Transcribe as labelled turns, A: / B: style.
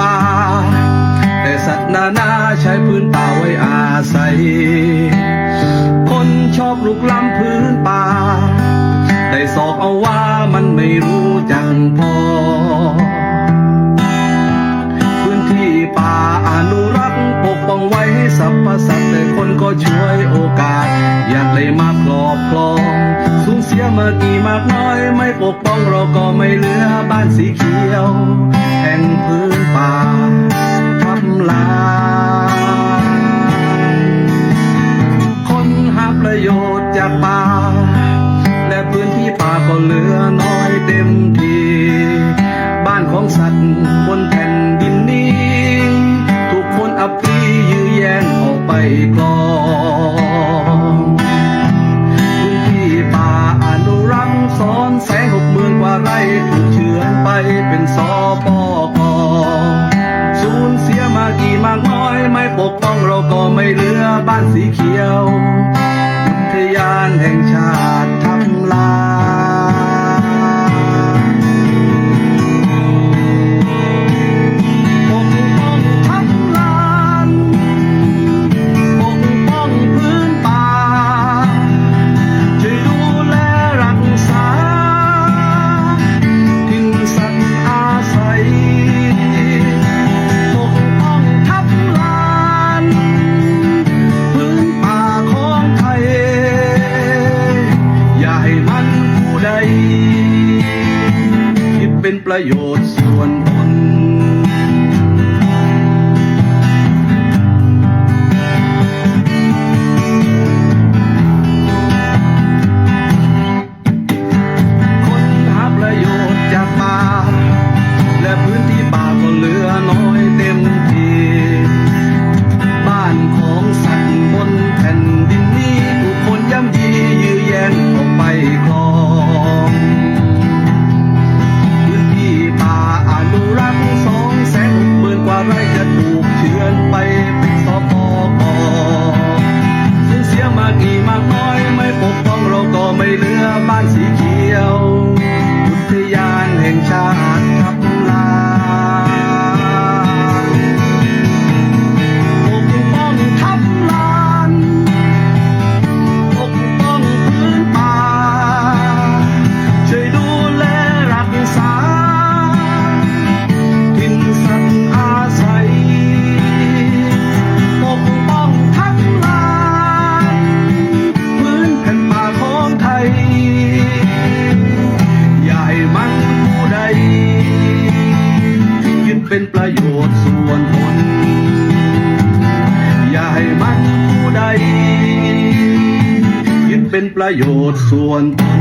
A: ป่า แต่สัตว์นานาใช้พื้นป่าไว้อาศัย คนชอบลุกล้ำพื้นป่า แต่สอกเอาว่ามันไม่รู้จังพอ พื้นที่ป่าอนุรักษ์ปกป้องไว้สรรพสัตว์แต่คนก็ช่วยโอกาส อยากเลยมาครอบครองสูญเสียมากี่มากน้อย ไม่ปกป้องเราก็ไม่เหลือบ้านสีเขียว เหลือน้อยเต็มทีบ้านของสัตว์บนแผ่นดินนี้ถูกคนอับปียื้อแย่งออกไปครองพื้นที่ป่าอนุรักษ์สอนแสงหกหมื่นกว่าไร่ถูกเฉือนไปเป็นสอปอกอสูญเสียมากี่มากน้อยไม่ปกป้องเราก็ไม่เหลือบ้านสีเขียว อุทยานแห่งชาติ ใดคิดเป็นประโยชน์ส่วนตัว เป็นประโยชน์ส่วนตนอย่าให้มันผู้ใดยึดเป็นประโยชน์ส่วนตน